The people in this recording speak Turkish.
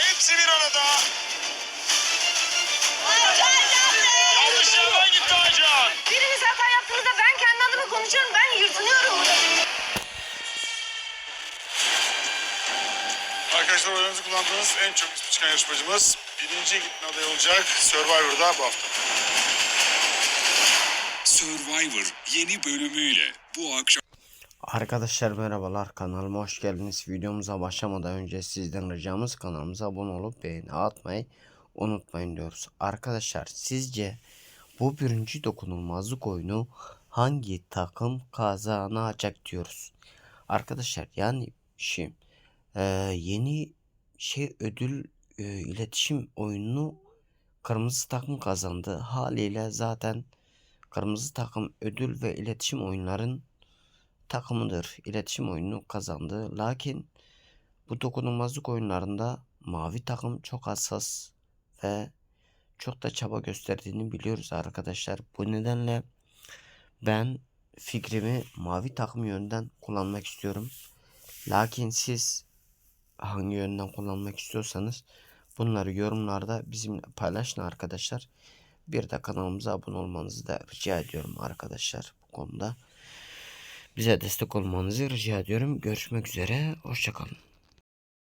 Hepsi bir arada. Yanlış yerden gitti Aycan. Biriniz hata yaptığınızda ben kendi adıma konuşuyorum. Ben yırtınıyorum burada. Arkadaşlar oylarınızı kullandığınız en çok ismi çıkan yarışmacımız birinci gitme adayı olacak Survivor'da bu hafta. Survivor yeni bölümüyle bu akşam Arkadaşlar merhabalar kanalıma hoş geldiniz. Videomuza başlamadan önce sizden ricamız kanalımıza abone olup beğeni atmayı unutmayın diyoruz. Arkadaşlar sizce bu birinci dokunulmazlık oyunu hangi takım kazanacak diyoruz. Arkadaşlar yani şey e, yeni şey ödül e, iletişim oyununu kırmızı takım kazandı. Haliyle zaten kırmızı takım ödül ve iletişim oyunların takımıdır. İletişim oyunu kazandı. Lakin bu dokunulmazlık oyunlarında mavi takım çok hassas ve çok da çaba gösterdiğini biliyoruz arkadaşlar. Bu nedenle ben fikrimi mavi takım yönden kullanmak istiyorum. Lakin siz hangi yönden kullanmak istiyorsanız bunları yorumlarda bizimle paylaşın arkadaşlar. Bir de kanalımıza abone olmanızı da rica ediyorum arkadaşlar bu konuda. Bize destek olmanızı rica ediyorum. Görüşmek üzere. Hoşçakalın.